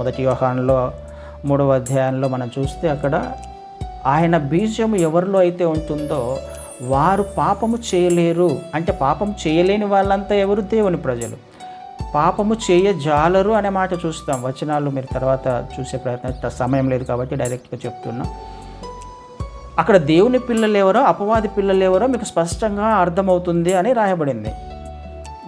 మొదటి వ్యవహారంలో మూడవ అధ్యాయంలో మనం చూస్తే అక్కడ ఆయన బీజం ఎవరిలో అయితే ఉంటుందో వారు పాపము చేయలేరు. అంటే పాపం చేయలేని వాళ్ళంతా ఎవరు? దేవుని ప్రజలు. పాపము చేయజాలరు అనే మాట చూస్తాం. వచనాలు మీరు తర్వాత చూసే ప్రయత్నం సమయం లేదు కాబట్టి డైరెక్ట్గా చెప్తున్నా. అక్కడ దేవుని పిల్లలు ఎవరో అపవాది పిల్లలు ఎవరో మీకు స్పష్టంగా అర్థమవుతుంది అని రాయబడింది.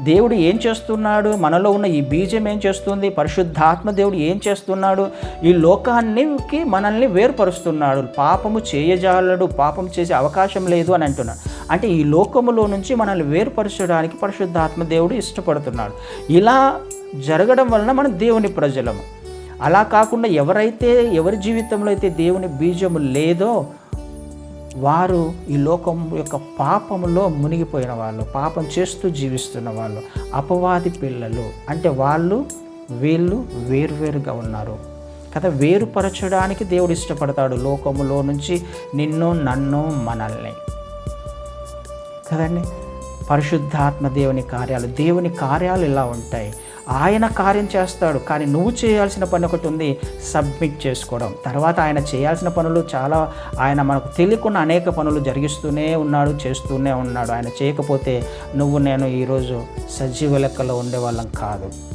దేవుడు ఏం చేస్తున్నాడు? మనలో ఉన్న ఈ బీజం ఏం చేస్తుంది? పరిశుద్ధాత్మ దేవుడు ఏం చేస్తున్నాడు? ఈ లోకానికి మనల్ని వేరుపరుస్తున్నాడు. పాపము చేయజాలడు పాపం చేసే అవకాశం లేదు అని అంటున్నాడు అంటే ఈ లోకములో నుంచి మనల్ని వేరుపరచడానికి పరిశుద్ధాత్మ దేవుడు ఇష్టపడుతున్నాడు. ఇలా జరగడం వలన మనం దేవుని ప్రజలము. అలా కాకుండా ఎవరైతే ఎవరి జీవితంలో అయితే దేవుని బీజము లేదో వారు ఈ లోకం యొక్క పాపంలో మునిగిపోయిన వాళ్ళు పాపం చేస్తూ జీవిస్తున్న వాళ్ళు అపవాది పిల్లలు. అంటే వాళ్ళు వీళ్ళు వేరువేరుగా ఉన్నారు. కదా వేరుపరచడానికి దేవుడు ఇష్టపడతాడు లోకములో నుంచి నిన్ను నన్ను మనల్ని. కదండి? పరిశుద్ధాత్మ దేవుని కార్యాలు. దేవుని కార్యాలు ఇలా ఉంటాయి. ఆయన కార్యం చేస్తాడు కానీ నువ్వు చేయాల్సిన పని ఒకటి ఉంది సబ్మిట్ చేసుకోవడం. తర్వాత ఆయన చేయాల్సిన పనులు చాలా ఆయన మనకు తెలియకుండా అనేక పనులు జరిగిస్తూనే ఉన్నాడు చేస్తూనే ఉన్నాడు. ఆయన చేయకపోతే నువ్వు నేను ఈరోజు సజీవ లెక్కలో ఉండేవాళ్ళం కాదు.